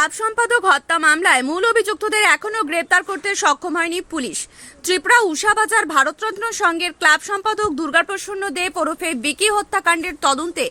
Club সম্পাদক হত্যা মামলায় মূল অভিযুক্তদের এখনও গ্রেপ্তার করতে সক্ষম হয়নি পুলিশ। ত্রিপুরা উষাবাজার ভারতরত্ন সংঘের ক্লাব সম্পাদক দুর্গাপ্রসন্ন দেব ওরফে বিকি হত্যাকাণ্ডের তদন্তে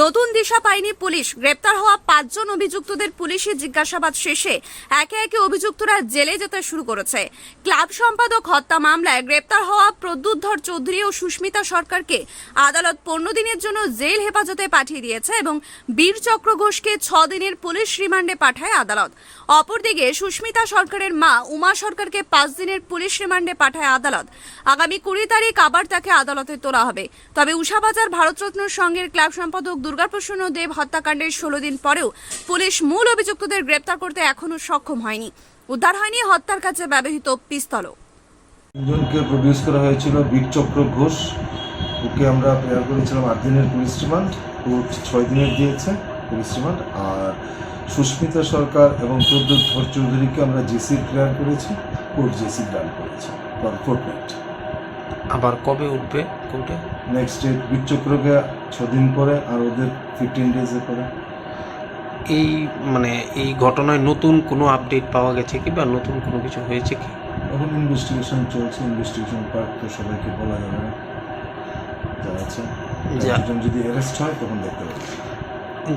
নতুন দিশা পায়নি পুলিশ। গ্রেপ্তার হওয়া পাঁচজন অভিযুক্তদের পুলিশি জিজ্ঞাসাবাদ শেষে একে একে অভিযুক্তরা জেলে যেতে শুরু করেছে। ক্লাব সম্পাদক হত্যা মামলায় গ্রেপ্তার হওয়া প্রদ্যুৎধর চৌধুরী ও সুস্মিতা সরকারকে আদালত পনেরো দিনের জন্য জেল হেফাজতে পাঠিয়ে দিয়েছে এবং বীর চক্র ঘোষকে ছ দিনের পুলিশ রিমান্ডে পাঠায় আদালত। অপরদিকে সুস্মিতা সরকারের মা উমা সরকারকে পাঁচ দিনের পুলিশ রিমান্ডে পাঠায় আদালত। আগামী কুড়ি তারিখ আবার তাকে আদালতে তোলা হবে। তবে উষাবাজার ভারতরত্ন সংঘের ক্লাব সম্পাদক দুর্গাপ্রসন্ন দেব হত্যাকাণ্ডের ষোলো দিন পরেও পুলিশ মূল অভিযুক্তদের গ্রেপ্তার করতে এখনও সক্ষম হয়নি। উদ্ধার হয়নি, হত্যার কাছে ব্যবহৃত পিস্তলও। তিনজনকে প্রডিউস করা হয়েছিল বীরচক্র ঘোষ, ওকে আমরা প্রেয়ার করেছিলাম আট দিনের পুলিশ রিমান্ড কোর্ট ছয় দিনের দিয়েছে। পুলিশ রিমান্ড আর সুস্মিতা সরকার এবং প্রদ্যুৎ ধর চৌধুরীকে আমরা জেসি প্রেয়ার করেছি কোর্ট জেসি ডান করেছে ফর ফোর্টনাইট আবার কবে উঠবে কোর্টে? নেক্সট ডেট বীরচক্রকে ছদিন পরে আর ওদের ফিফটিন ডেজে পরে। এই মানে এই ঘটনায় নতুন কোনো আপডেট পাওয়া গেছে কি বা নতুন কোনো কিছু হয়েছে কি? এখন ইনভেস্টিগেশন চলছে ইনভেস্টিগেশন পার্ট তো সবাইকে বলা যাবে না। যা আছে একজন যদি অ্যারেস্ট হয় তখন দেখতে পাবে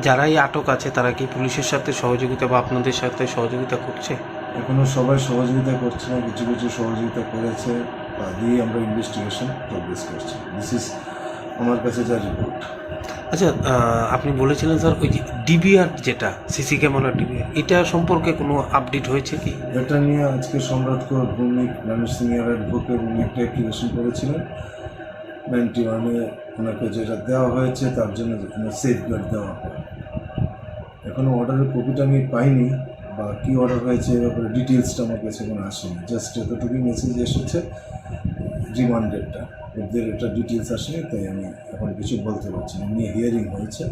যারাই আটক আছে তারা কি পুলিশের সাথে সহযোগিতা বা আপনাদের সাথে সহযোগিতা করছে? এখনও সবাই সহযোগিতা করছে না কিছু কিছু সহযোগিতা করেছে। তা দিয়ে আমরা ইনভেস্টিগেশন প্রোগ্রেস করছি। দিস ইজ আমার কাছে যা রিপোর্ট আচ্ছা আপনি বলেছিলেন স্যার ওই যে ডিবিআর যেটা সিসি ক্যামেরা ডিবিআর এটা সম্পর্কে কোনো আপডেট হয়েছে কি? এটা নিয়ে আজকে সম্রাট কৌর ভৌমিক মানুষ সিনিয়র অ্যাডভোকেট উনি একটা অ্যাপ্লিকেশন করেছিলেন। নাইনটি ওয়ানে ওনাকে যেটা দেওয়া হয়েছে তার জন্য সেফ গার্ড দেওয়া হয়। এখনও অর্ডারের কপিটা আমি পাইনি বা কী অর্ডার হয়েছে এ ব্যাপারে ডিটেলসটা আমার কাছে কোনো আসেনি। জাস্ট এতটুকুই মেসেজ এসেছে রিমান্ডেডটা ওদের এটা ডিটেলস আসেনি, তাই আমি এখন কিছু বলতে পারছি না। নিয়ে হিয়ারিং হয়েছে।